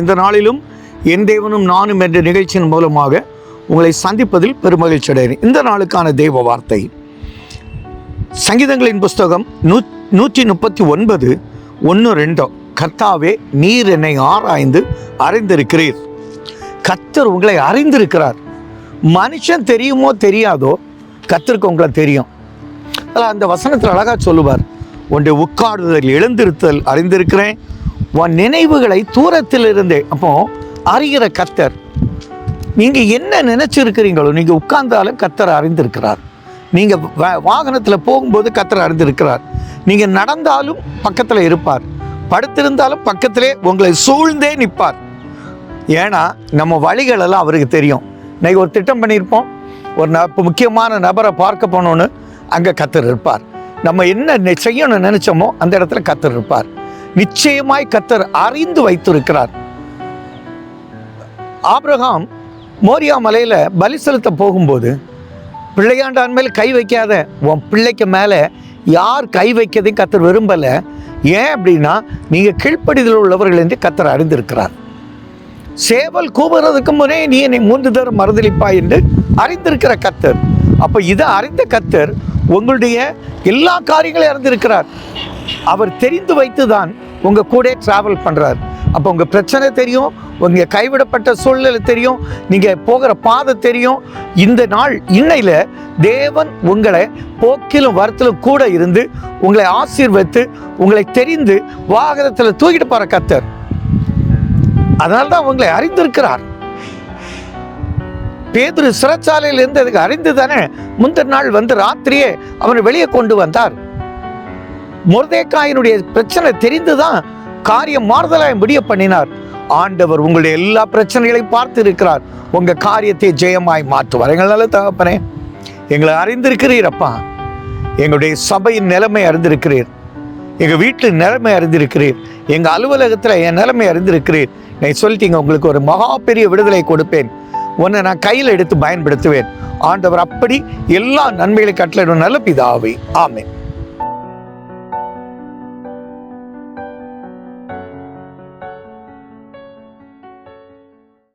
இந்த நாளிலும் என் தேவனும் நானும் என்ற நிகழ்ச்சியின் மூலமாக உங்களை சந்திப்பதில் பெருமகிழ்ச்சி அடைகிறேன். இந்த நாளுக்கான தெய்வ வார்த்தை. சங்கீதங்களின் புஸ்தகம் நூ நூற்றி முப்பத்தி ஒன்பது ஒன்று ரெண்டோ. கர்த்தாவே நீர் என்னை ஆராய்ந்து அறிந்திருக்கிறீர். கத்தர் உங்களை அறிந்திருக்கிறார். மனுஷன் தெரியுமோ தெரியாதோ கர்த்தருக்கு உங்களை தெரியும். அதில் அந்த வசனத்தில் அழகாக சொல்லுவார். ஒன்றை உட்காடுதல் எழுந்திருத்தல் அறிந்திருக்கிறேன். உன் நினைவுகளை தூரத்தில் இருந்தே அப்போ அறிகிற கத்தர் நீங்கள் என்ன நினைச்சிருக்கிறீங்களோ நீங்கள் உட்கார்ந்தாலும் கத்தர் அறிந்திருக்கிறார். நீங்கள் வாகனத்தில் போகும்போது கத்தர் அறிந்திருக்கிறார். நீங்கள் நடந்தாலும் பக்கத்தில் இருப்பார். படுத்திருந்தாலும் பக்கத்திலே உங்களை சூழ்ந்தே நிற்பார். ஏன்னா நம்ம வழிகளெல்லாம் அவருக்கு தெரியும். இன்னைக்கு ஒரு திட்டம் பண்ணியிருப்போம். ஒரு ந முக்கியமான நபரை பார்க்க போனோன்னு அங்கே கத்தர் இருப்பார். நம்ம என்ன நெ- செய்யணும்னு நினைச்சோமோ அந்த இடத்துல கத்தர் இருப்பார். நிச்சயமாய் கத்தர் அறிந்து வைத்திருக்கிறார். ஆப்ரஹாம் மோரியா மலையில் பலி செலுத்த போகும்போது பிள்ளையாண்டான் மேலே கை வைக்காத உன் பிள்ளைக்கு மேலே யார் கை வைக்கதையும் கத்தர் விரும்பலை. ஏன் அப்படின்னா நீங்கள் கீழ்ப்படிதல் உள்ளவர்கள் என்று கத்தர் அறிந்திருக்கிறார். சேவல் கூவுறதுக்கு முன்னே நீ என்னை மூன்று தரம் மறுதளிப்பாய் என்று அறிந்திருக்கிற கத்தர். அப்போ இதை அறிந்த கத்தர் உங்களுடைய எல்லா காரியங்களையும் அறிந்திருக்கிறார். அவர் தெரிந்து வைத்து தான் உங்கள் கூட ட்ராவல் பண்ணுறார் அப்போ உங்கள் பிரச்சனை தெரியும் உங்கள் கைவிடப்பட்ட சூழ்நிலை தெரியும் நீங்கள் போகிற பாதை தெரியும். இந்த நாள் இன்னையில் தேவன் உங்களை போக்கிலும் வரத்திலும் கூட இருந்து உங்களை ஆசீர்வதித்து உங்களை தெரிந்து வாகனத்தில் தூக்கிட்டு போகிற கத்தர் அதனால தான் உங்களை அறிந்திருக்கிறார். பேதுரு சிறைச்சாலையில் அதுக்கு அறிந்து தானே முந்தின நாள் வந்து ராத்திரியே அவனை வெளியே கொண்டு வந்தார். முருதேக்காயினுடைய பிரச்சனை தெரிந்துதான் காரியம் மாறுதலாய் முடிய பண்ணினார். ஆண்டவர் உங்களுடைய எல்லா பிரச்சனைகளையும் பார்த்து இருக்கிறார் உங்க காரியத்தை ஜெயமாய் மாற்றுவார். எங்களால தகப்பனே எங்களை அறிந்திருக்கிறீரப்பா எங்களுடைய சபையின் நிலைமை அறிந்திருக்கிறீர். எங்கள் வீட்டு நிலைமை அறிந்திருக்கிறீர். எங்கள் அலுவலகத்தில் என் நிலைமை அறிந்திருக்கிறீர். நீ சொல்லிட்டீங்க உங்களுக்கு ஒரு மகா பெரிய விடுதலை கொடுப்பேன். உன்னை நான் கையில் எடுத்து பயன்படுத்துவேன். ஆண்டவர் அப்படி எல்லா நன்மைகளை கட்டளையிடும் நல்ல பிதாவை. ஆமேன்.